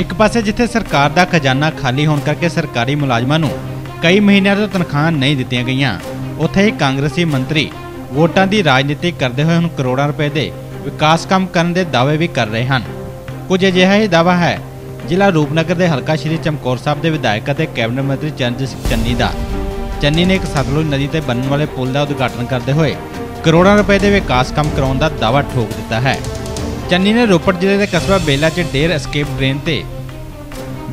ਇੱਕ ਪਾਸੇ ਜਿੱਥੇ ਸਰਕਾਰ ਦਾ ਖਜ਼ਾਨਾ ਖਾਲੀ ਹੋਣ ਕਰਕੇ ਸਰਕਾਰੀ ਮੁਲਾਜ਼ਮਾਂ ਨੂੰ ਕਈ ਮਹੀਨਿਆਂ ਤੋਂ ਤਨਖਾਹਾਂ ਨਹੀਂ ਦਿੱਤੀਆਂ ਗਈਆਂ, ਉੱਥੇ ਹੀ ਕਾਂਗਰਸੀ ਮੰਤਰੀ ਵੋਟਾਂ ਦੀ ਰਾਜਨੀਤੀ ਕਰਦੇ ਹੋਏ ਹੁਣ ਕਰੋੜਾਂ ਰੁਪਏ ਦੇ ਵਿਕਾਸ ਕੰਮ ਕਰਨ ਦੇ ਦਾਅਵੇ ਵੀ ਕਰ ਰਹੇ ਹਨ। ਕੁਝ ਅਜਿਹਾ ਹੀ ਦਾਅਵਾ ਹੈ, ਜ਼ਿਲ੍ਹਾ ਰੂਪਨਗਰ ਦੇ ਹਲਕਾ ਸ਼੍ਰੀ ਚਮਕੌਰ ਸਾਹਿਬ ਦੇ ਵਿਧਾਇਕ ਅਤੇ ਕੈਬਨਿਟ ਮੰਤਰੀ ਚਰਨਜੀਤ ਸਿੰਘ ਚੰਨੀ ਦਾ। ਚੰਨੀ ਨੇ ਇੱਕ ਸਤਲੁਜ ਨਦੀ ਤੇ ਬਣਨ ਵਾਲੇ ਪੁਲ ਦਾ ਉਦਘਾਟਨ ਕਰਦੇ ਹੋਏ ਕਰੋੜਾਂ ਰੁਪਏ ਦੇ ਵਿਕਾਸ ਕੰਮ ਕਰਾਉਣ ਦਾ ਦਾਅਵਾ ਠੋਕ ਦਿੱਤਾ ਹੈ। ਚੰਨੀ ਨੇ ਰੋਪੜ ਜ਼ਿਲ੍ਹੇ ਦੇ ਕਸਬਾ ਬੇਲਾ 'ਚ ਡੇਰ ਐਸਕੇਪ ਡਰੇਨ ਤੇ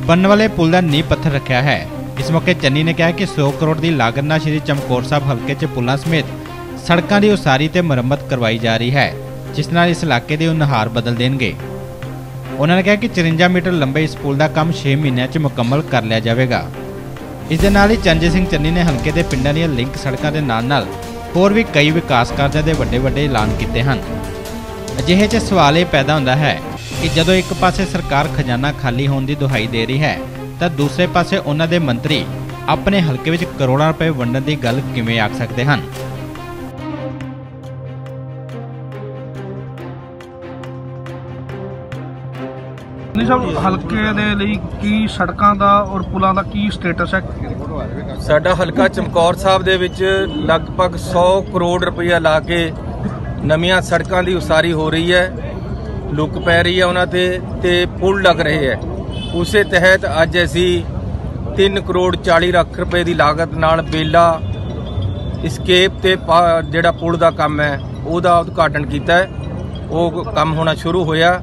ਬਣਨ ਵਾਲੇ ਪੁਲ ਦਾ ਨੀਂਹ ਪੱਥਰ ਰੱਖਿਆ ਹੈ। ਇਸ ਮੌਕੇ ਚੰਨੀ ਨੇ ਕਿਹਾ ਕਿ 100 ਕਰੋੜ ਦੀ ਲਾਗਤ ਨਾਲ ਸ਼੍ਰੀ ਚਮਕੌਰ ਸਾਹਿਬ ਹਲਕੇ 'ਚ ਪੁਲਾਂ ਸਮੇਤ ਸੜਕਾਂ ਦੀ ਉਸਾਰੀ ਤੇ ਮੁਰੰਮਤ ਕਰਵਾਈ ਜਾ ਰਹੀ ਹੈ, ਜਿਸ ਨਾਲ ਇਸ ਇਲਾਕੇ ਦੇ ਨੁਹਾਰ ਬਦਲ ਦੇਣਗੇ। ਉਹਨਾਂ ਨੇ ਕਿਹਾ ਕਿ 54 ਮੀਟਰ ਲੰਬੇ ਇਸ ਪੁਲ ਦਾ ਕੰਮ 6 ਮਹੀਨਿਆਂ 'ਚ ਮੁਕੰਮਲ ਕਰ ਲਿਆ ਜਾਵੇਗਾ। ਇਸ ਦੇ ਨਾਲ ਹੀ ਚੰਜੇ ਸਿੰਘ ਚੰਨੀ ਨੇ ਹਲਕੇ ਦੇ ਪਿੰਡਾਂ ਦੀਆਂ ਲਿੰਕ ਸੜਕਾਂ ਦੇ ਨਾਲ-ਨਾਲ ਹੋਰ ਵੀ ਕਈ ਵਿਕਾਸ ਕਾਰਜਾਂ ਦੇ ਵੱਡੇ-ਵੱਡੇ ਐਲਾਨ ਕੀਤੇ ਹਨ। ਅਜਿਹੇ 'ਚ ਸਵਾਲ ਇਹ ਪੈਦਾ ਹੁੰਦਾ ਹੈ ਕਿ ਜਦੋਂ ਇੱਕ ਪਾਸੇ ਸਰਕਾਰ ਖਜ਼ਾਨਾ ਖਾਲੀ ਹੋਣ ਦੀ ਦੁਹਾਈ ਦੇ ਰਹੀ ਹੈ ਤਾਂ ਦੂਸਰੇ ਪਾਸੇ ਉਹਨਾਂ ਦੇ ਮੰਤਰੀ ਆਪਣੇ ਹਲਕੇ ਵਿੱਚ ਕਰੋੜਾਂ ਰੁਪਏ ਵੰਡਣ ਦੀ ਗੱਲ ਕਿਵੇਂ ਆਖ ਸਕਦੇ ਹਨ? ਨਹੀਂ ਸਾਹਿਬ ਹਲਕੇ ਦੇ ਲਈ ਕੀ ਸੜਕਾਂ ਦਾ ਔਰ ਪੁਲਾਂ ਦਾ ਕੀ ਸਟੇਟਸ ਹੈ? ਸਾਡਾ ਹਲਕਾ ਚਮਕੌਰ ਸਾਹਿਬ ਦੇ ਵਿੱਚ ਲਗਭਗ 100 ਕਰੋੜ ਰੁਪਇਆ ਲਾ ਕੇ ਨਵੀਆਂ ਸੜਕਾਂ ਦੀ ਉਸਾਰੀ ਹੋ ਰਹੀ ਹੈ। ਲੁੱਕ ਪੈ ਰਹੀ ਹੈ ਉਹਨਾਂ ਤੇ ਤੇ ਪੁਲ ਲੱਗ ਰਹੇ ਹੈ। ਉਸੇ ਤਹਿਤ ਅੱਜ ਅਸੀਂ 3 ਕਰੋੜ 40 ਲੱਖ ਰੁਪਏ ਦੀ ਲਾਗਤ ਨਾਲ ਬੇਲਾ ਇਸਕੇਪ ਤੇ ਪਾ- ਜਿਹੜਾ ਪੁਲ ਦਾ ਕੰਮ ਹੈ, ਉਹਦਾ ਉਦਘਾਟਨ ਕੀਤਾ ਹੈ। ਉਹ ਕੰਮ ਹੋਣਾ ਸ਼ੁਰੂ ਹੋਇਆ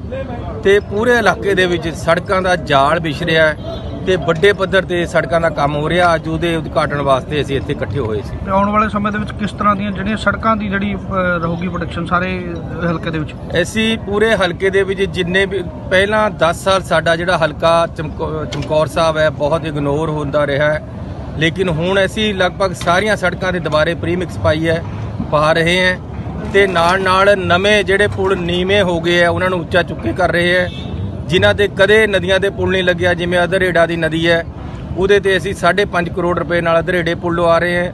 ਤੇ ਪੂਰੇ ਇਲਾਕੇ ਦੇ ਵਿੱਚ ਸੜਕਾਂ ਦਾ ਜਾਲ ਵਿਛ ਰਿਹਾ ਹੈ। ਤੇ ਵੱਡੇ ਪੱਧਰ ਤੇ ਸੜਕਾਂ ਦਾ ਕੰਮ ਹੋ ਰਿਹਾ। ਅੱਜ ਉਹਦੇ ਉਦਘਾਟਨ ਵਾਸਤੇ ਅਸੀਂ ਇੱਥੇ ਇਕੱਠੇ ਹੋਏ ਸੀ। ਤੇ ਆਉਣ ਵਾਲੇ ਸਮੇਂ ਦੇ ਵਿੱਚ ਕਿਸ ਤਰ੍ਹਾਂ ਦੀਆਂ ਜਿਹੜੀਆਂ ਸੜਕਾਂ ਦੀ ਜਿਹੜੀ ਰਹੂਗੀ ਪ੍ਰੋਡਕਸ਼ਨ ਸਾਰੇ ਹਲਕੇ ਦੇ ਵਿੱਚ? ਅਸੀਂ ਪੂਰੇ ਹਲਕੇ ਦੇ ਵਿੱਚ ਜਿੰਨੇ ਵੀ ਪਹਿਲਾਂ 10 ਸਾਲ ਸਾਡਾ ਜਿਹੜਾ ਹਲਕਾ ਚਮਕੌ- ਚਮਕੌਰ ਸਾਹਿਬ ਹੈ ਬਹੁਤ ਇਗਨੋਰ ਹੁੰਦਾ ਰਿਹਾ ਹੈ। ਲੇਕਿਨ ਹੁਣ ਅਸੀਂ ਲਗਭਗ ਸਾਰੀਆਂ ਸੜਕਾਂ ਦੇ ਦੁਬਾਰੇ ਪ੍ਰੀਮਿਕਸ ਪਾਈ ਹੈ ਪਾ ਰਹੇ ਹਾਂ। ਤੇ ਨਾਲ ਨਾਲ ਨਵੇਂ ਜਿਹੜੇ ਪੁਲ ਨੀਵੇਂ ਹੋ ਗਏ ਆ ਉਹਨਾਂ ਨੂੰ ਉੱਚਾ ਚੁੱਕੇ ਕਰ ਰਹੇ ਹੈ। ਜਿਨ੍ਹਾਂ ਤੇ ਕਦੇ ਨਦੀਆਂ ਦੇ ਪੁਲ ਨਹੀਂ ਲੱਗਿਆ ਜਿਵੇਂ ਅਧਰੇੜਾ ਦੀ ਨਦੀ ਹੈ ਉਹਦੇ ਤੇ ਅਸੀਂ 5.5 ਕਰੋੜ ਰੁਪਏ ਨਾਲ ਅਧਰੇੜੇ ਪੁਲ ਲਵਾ ਰਹੇ ਹਾਂ।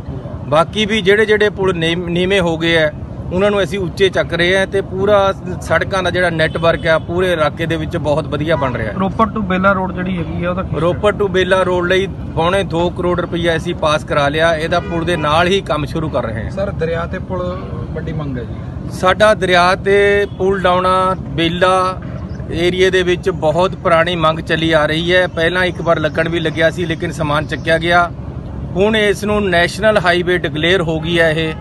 ਬਾਕੀ ਵੀ ਜਿਹੜੇ ਜਿਹੜੇ ਪੁਲ ਨੀ- ਨੀਵੇਂ ਹੋ ਗਏ ਆ ਉਹਨਾਂ ਨੂੰ ਅਸੀਂ ਉੱਚੇ ਚੱਕ ਰਹੇ ਹਾਂ ਤੇ ਪੂਰਾ ਸੜਕਾਂ ਦਾ ਜਿਹੜਾ ਨੈਟਵਰਕ ਆ ਪੂਰੇ ਇਲਾਕੇ ਦੇ ਵਿੱਚ ਬਹੁਤ ਵਧੀਆ ਬਣ ਰਿਹਾ ਹੈ। ਰੋਪੜ ਟੂ ਬੇਲਾ ਰੋਡ ਜਿਹੜੀ ਹੈਗੀ ਆ ਉਹਦਾ ਰੋਪੜ ਟੂ ਬੇਲਾ ਰੋਡ ਲਈ ਪੌਣੇ 2 ਕਰੋੜ ਰੁਪਈਆ ਅਸੀਂ ਪਾਸ ਕਰਾ ਲਿਆ ਇਹਦਾ ਪੁਲ ਦੇ ਨਾਲ ਹੀ ਕੰਮ ਸ਼ੁਰੂ ਕਰ ਰਹੇ ਹਾਂ। ਸਰ ਦਰਿਆ ਤੇ ਪੁਲ ਵੱਡੀ ਮੰਗ ਹੈ ਜੀ। ਸਾਡਾ ਦਰਿਆ ਤੇ ਪੁਲ ਡਾਉਣਾ ਬੇਲਾ ਏਰੀਏ ਦੇ ਵਿੱਚ ਬਹੁਤ ਪੁਰਾਣੀ ਮੰਗ ਚੱਲੀ ਆ ਰਹੀ ਹੈ। ਪਹਿਲਾਂ ਇੱਕ ਵਾਰ ਲੱਗਣ ਵੀ ਲੱਗਿਆ ਸੀ, ਲੇਕਿਨ ਸਮਾਨ ਚੱਕਿਆ ਗਿਆ। ਹੁਣ ਇਸ ਨੂੰ ਨੈਸ਼ਨਲ ਹਾਈਵੇ ਡਿਕਲੇਅਰ ਹੋ ਗਈ ਹੈ ਇਹ।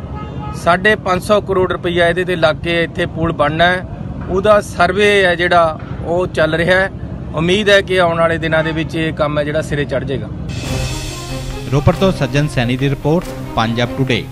550 ਕਰੋੜ ਰੁਪਈਆ ਇਹਦੇ ਤੇ ਲੱਗ ਕੇ ਇੱਥੇ ਪੁਲ ਬਣਨਾ ਹੈ। ਉਹਦਾ ਸਰਵੇ ਹੈ ਜਿਹੜਾ, ਉਹ ਚੱਲ ਰਿਹਾ ਹੈ। ਉਮੀਦ ਹੈ ਕਿ ਆਉਣ ਵਾਲੇ ਦਿਨਾਂ ਦੇ ਵਿੱਚ ਇਹ ਕੰਮ ਹੈ ਜਿਹੜਾ ਸਿਰੇ ਚੜ ਜਾਏਗਾ। ਰੋਪੜ ਤੋਂ ਸੱਜਣ ਸੈਣੀ ਦੀ ਰਿਪੋਰਟ, ਪੰਜਾਬ ਟੁਡੇ